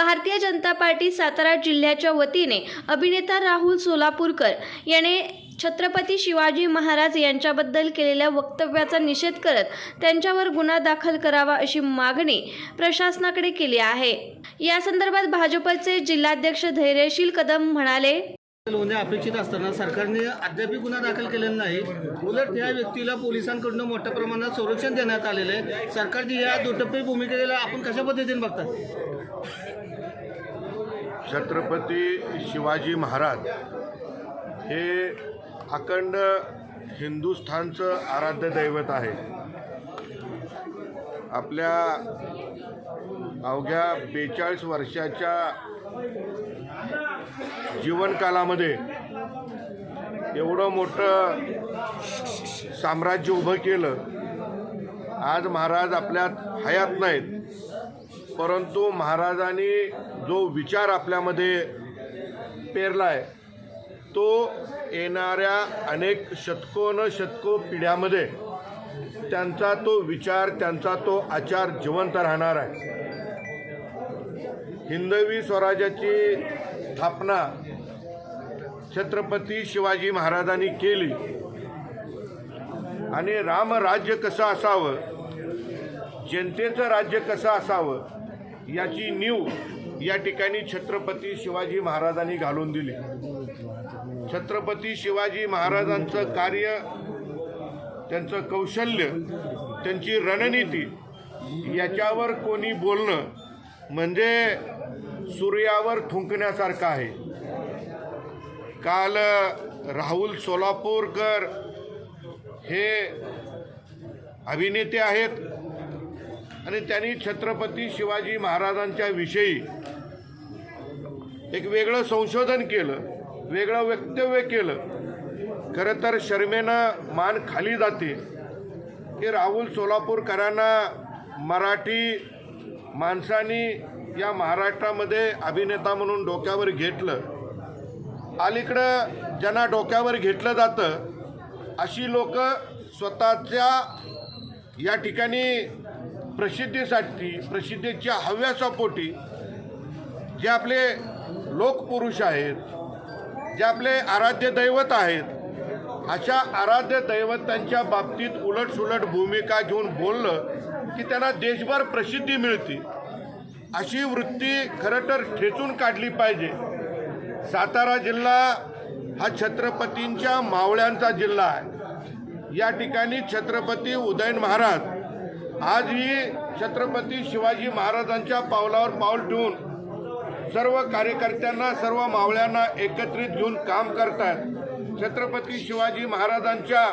Bharatiya Janata party Satara जिल्ह्याच्या वतीने अभिनेता राहुल सोलापूरकर याने छत्रपती शिवाजी महाराज यांच्याबद्दल केलेल्या वक्तव्याचा निषेध करत त्यांच्यावर गुन्हा दाखल करावा अशी मागणी प्रशासनाकडे केली आहे. या संदर्भात भाजपचे जिल्हाध्यक्ष धैर्यशील कदम म्हणाले होणे म्हणजे अपेक्षित असताना सरकारने अद्याप गुन्हा दाखल केलेला नाही. उलट त्या व्यक्तीला पोलिसांकडून मोठ्या प्रमाणात संरक्षण देण्यात आलेलं आहे. सरकारची या दुटप्पी भूमिकेला आपण कशा पद्धतीने बघता? छत्रपती शिवाजी महाराज हे अखंड हिंदुस्थानचं आराध्य दैवत आहे. आपल्या अवघ्या बेचाळीस वर्षाच्या जीवनकालामध्ये एवढं मोठं साम्राज्य उभं केलं आज महाराज आपल्यात हयात नाहीत. परंतु महाराजांनी जो विचार आपल्यामध्ये पेरला आहे तो येणाऱ्या अनेक शतकोन शतको पिढ्यामध्ये त्यांचा तो विचार त्यांचा तो आचार जिवंत राहणार आहे. हिंदवी स्वराज्याची स्थापना छत्रपती शिवाजी महाराजांनी केली. आणि रामराज्य कसं असावं जनतेचं राज्य कसं असावं याची नीव या ठिकाणी छत्रपती शिवाजी महाराजांनी घालून दिली. छत्रपती शिवाजी महाराजांचं कार्य त्यांचं कौशल्य त्यांची रणनीती याच्यावर कोणी बोलणं म्हणजे सूर्यावर थुंकण्यासारखं आहे. काल राहुल सोलापूरकर हे अभिनेते आहेत आणि त्यांनी छत्रपती शिवाजी महाराजांच्या विषयी एक वेगळं संशोधन केलं वेगळं वक्तव्य केलं. खरं तर शर्मेनं मान खाली जाते की राहुल सोलापूरकरांना मराठी माणसांनी या महाराष्ट्रामध्ये अभिनेता म्हणून डोक्यावर घेतलं अलीकडं ज्यांना डोक्यावर घेतलं जातं अशी लोक स्वतःच्या या ठिकाणी प्रसिद्धीसाठी प्रसिद्धीच्या हव्यासापोटी जे आपले लोकपुरुष आहेत जे आपले आराध्य दैवत आहेत अशा आराध्य दैवतांच्या बाबतीत उलटसुलट भूमिका घेऊन बोललं की त्यांना देशभर प्रसिद्धी मिळते. अशी वृत्ती खरं तर ठेचून काढली पाहिजे. सातारा जिल्हा हा छत्रपतींच्या मावळ्यांचा जिल्हा आहे. या ठिकाणी छत्रपती उदयन महाराज आजही छत्रपती शिवाजी महाराजांच्या पावलावर पाऊल ठेवून सर्व कार्यकर्त्यांना सर्व मावळ्यांना एकत्रित घेऊन काम करतात छत्रपती शिवाजी महाराजांच्या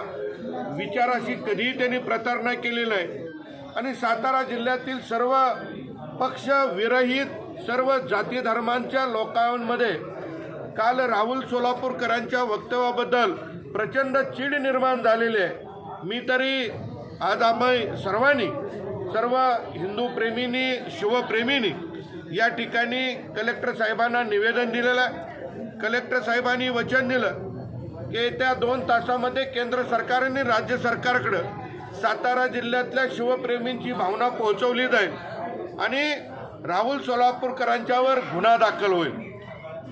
विचाराशी कधीही त्यांनी प्रतारणा केलेलं आहे आणि सातारा जिल्ह्यातील सर्व पक्ष विरहित सर्व जाती धर्मांच्या लोकांमध्ये काल राहुल सोलापूरकरांच्या वक्तव्याबद्दल प्रचंड चीड निर्माण झालेली आहे. मी तरी आज आम्ही सर्वांनी सर्व हिंदू प्रेमींनी शिवप्रेमींनी या ठिकाणी कलेक्टर साहेबांना निवेदन दिलेलं आहे. कलेक्टर साहेबांनी वचन दिलं की येत्या दोन तासामध्ये केंद्र सरकारने राज्य सरकारकडं सातारा जिल्ह्यातल्या शिवप्रेमींची भावना पोहोचवली जाईल. आणि राहुल सोलापूरकरांच्यावर गुन्हा दाखल होईल.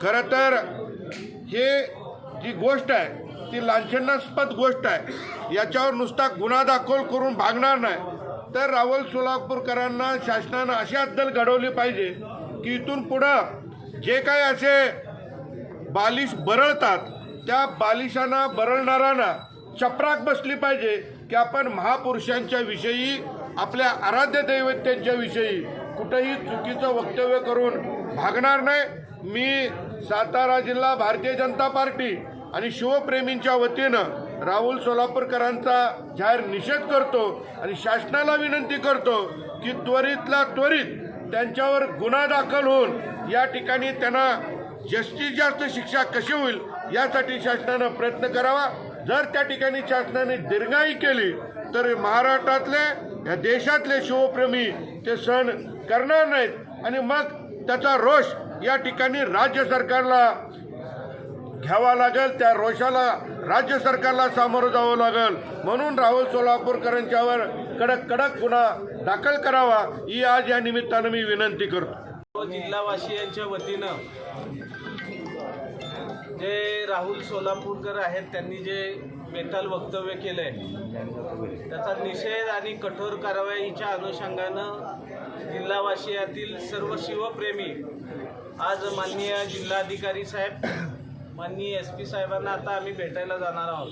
खरं तर हे जी गोष्ट आहे ती लांछनास्पद गोष्ट आहे. याच्यावर नुसता गुन्हा दाखल करून भागणार नाही. तर राहुल सोलापूरकरांना शासनानं अशी अद्दल घडवली पाहिजे की इथून पुढं जे काही असे बालिश बरळतात त्या बालिशांना बरळणाऱ्यांना चपराक बसली पाहिजे की आपण महापुरुषांच्या विषयी आपल्या आराध्य दैवत्यांच्या विषयी कुठंही चुकीचं वक्तव्य करून भागणार नाही. मी सातारा जिल्हा भारतीय जनता पार्टी आणि शिवप्रेमींच्या वतीनं राहुल सोलापूरकरांचा जाहीर निषेध करतो आणि शासनाला विनंती करतो की त्वरितला त्वरित त्यांच्यावर गुन्हा दाखल होऊन या ठिकाणी त्यांना जास्तीत जास्त शिक्षा कशी होईल यासाठी शासनानं प्रयत्न करावा. जर त्या ठिकाणी शासनाने दीर्घाई केली तर महाराष्ट्रातले या देशातले शिवप्रेमी ते सण करणार नाहीत. आणि मग त्याचा रोष या ठिकाणी राज्य सरकारला घ्यावा लागेल त्या रोषाला राज्य सरकारला सामोरं जावं लागेल. म्हणून राहुल सोलापूरकरांच्यावर कडक कडक गुन्हा दाखल करावा ही आज या निमित्तानं मी विनंती करतो. जिल्हावासियांच्या वतीनं जे राहुल सोलापूरकर आहेत त्यांनी जे बेताल वक्तव्य केलं आहे त्याचा निषेध आणि कठोर कारवाईच्या अनुषंगानं जिल्हावासियातील सर्व शिवप्रेमी आज माननीय जिल्हाधिकारी साहेब माननीय एस पी साहेबांना आता आम्ही भेटायला जाणार आहोत.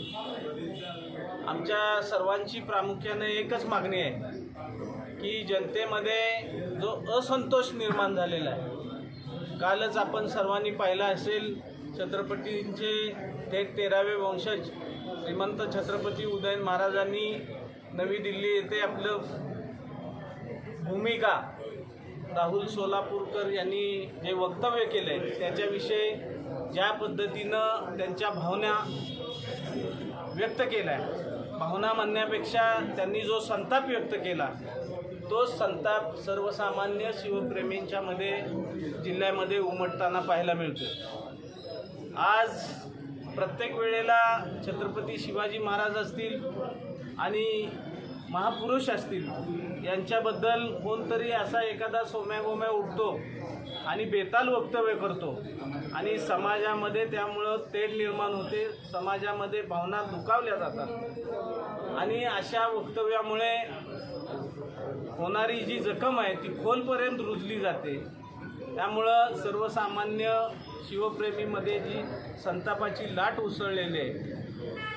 आमच्या सर्वांची प्रामुख्याने एकच मागणी आहे की जनतेमध्ये जो असंतोष निर्माण झालेला आहे कालच आपण सर्वांनी पाहिलं असेल छत्रपतींचे थेट तेरावे वंशज श्रीमंत छत्रपती उदयन महाराजांनी नवी दिल्ली येथे आपलं भूमिका राहुल सोलापूरकर यांनी जे वक्तव्य केलं आहे त्याच्याविषयी ज्या पद्धतीनं त्यांच्या भावना व्यक्त केल्या आहे भावना म्हणण्यापेक्षा त्यांनी जो संताप व्यक्त केला तो संताप सर्वसामान्य शिवप्रेमींच्या मध्ये जिल्ह्यामध्ये उमटताना पाहायला मिळतो आज प्रत्येक वेळेला छत्रपती शिवाजी महाराज असतील आणि महापुरुष असतील यांच्याबद्दल कोणतरी असा एखादा सोम्या गोम्या उठतो आणि बेताल वक्तव्य करतो. आणि समाजामध्ये त्यामुळं तेढ निर्माण होते समाजामध्ये भावना दुखावल्या जातात. आणि अशा वक्तव्यामुळे होणारी जी जखम आहे ती खोलपर्यंत रुजली जाते. त्यामुळं सर्वसामान्य शिवप्रेमीमध्ये जी संतापाची लाट उसळलेली आहे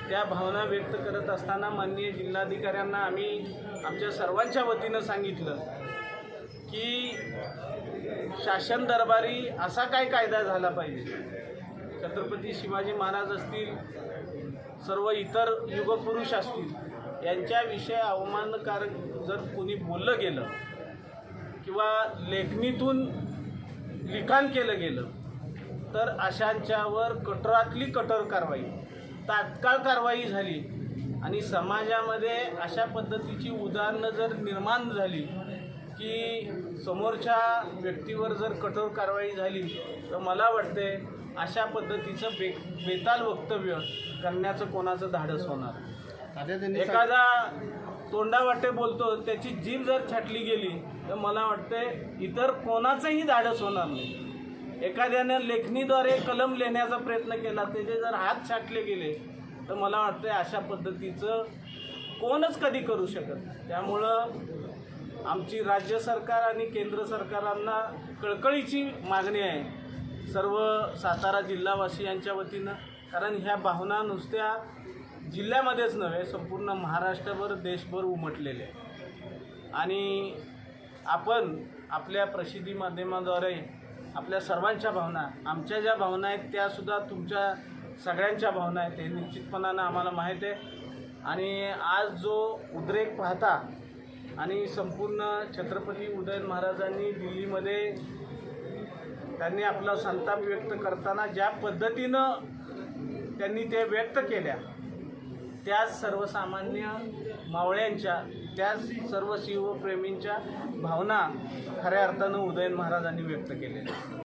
त्या भावना व्यक्त करत असताना माननीय जिल्हाधिकाऱ्यांना आम्ही आमच्या सर्वांच्या वतीनं सांगितलं की शासन दरबारी असा काय कायदा झाला पाहिजे. छत्रपती शिवाजी महाराज असतील सर्व इतर युगपुरुष असतील यांच्याविषयी अवमानकारक जर कोणी बोललं गेलं किंवा लेखणीतून लिखाण केलं गेलं तर अशांच्यावर कठोरातली कठोर कारवाई तात्काळ कारवाई झाली. आणि समाजामध्ये अशा पद्धतीची उदाहरणं जर निर्माण झाली की समोरच्या व्यक्तीवर जर कठोर कारवाई झाली तर मला वाटते अशा पद्धतीचं बे बेताल वक्तव्य करण्याचं कोणाचं धाडस होणार? एखादा तोंडावाटे बोलतो त्याची जीभ जर छाटली गेली तर मला वाटते इतर कोणाचंही धाडस होणार नाही. एखाद्यानं लेखणीद्वारे कलम लिहिण्याचा प्रयत्न केला त्याचे जर हात छाटले गेले तर मला वाटते अशा पद्धतीचं कोणच कधी करू शकत त्यामुळं आमची राज्य सरकार आणि केंद्र सरकारांना कळकळीची मागणी आहे. सर्व सातारा जिल्हावासियांच्या वतीनं कारण ह्या भावना नुसत्या जिल्ह्यामध्येच नव्हे संपूर्ण महाराष्ट्रभर देशभर उमटलेले आहे. आणि आपण आपल्या प्रसिद्धी माध्यमाद्वारे आपल्या सर्वांच्या भावना आमच्या ज्या भावना आहेत त्यासुद्धा तुमच्या सगळ्यांच्या भावना आहेत हे निश्चितपणानं आम्हाला माहीत आहे. आणि आज जो उद्रेक पाहता आणि संपूर्ण छत्रपती उदयन महाराजांनी दिल्लीमध्ये त्यांनी आपला संताप व्यक्त करताना ज्या पद्धतीनं त्यांनी ते व्यक्त केल्या त्याच सर्वसामान्य मावळ्यांच्या त्याच सर्व शिवप्रेमींच्या भावना खऱ्या अर्थानं उदयन महाराजांनी व्यक्त केलेल्या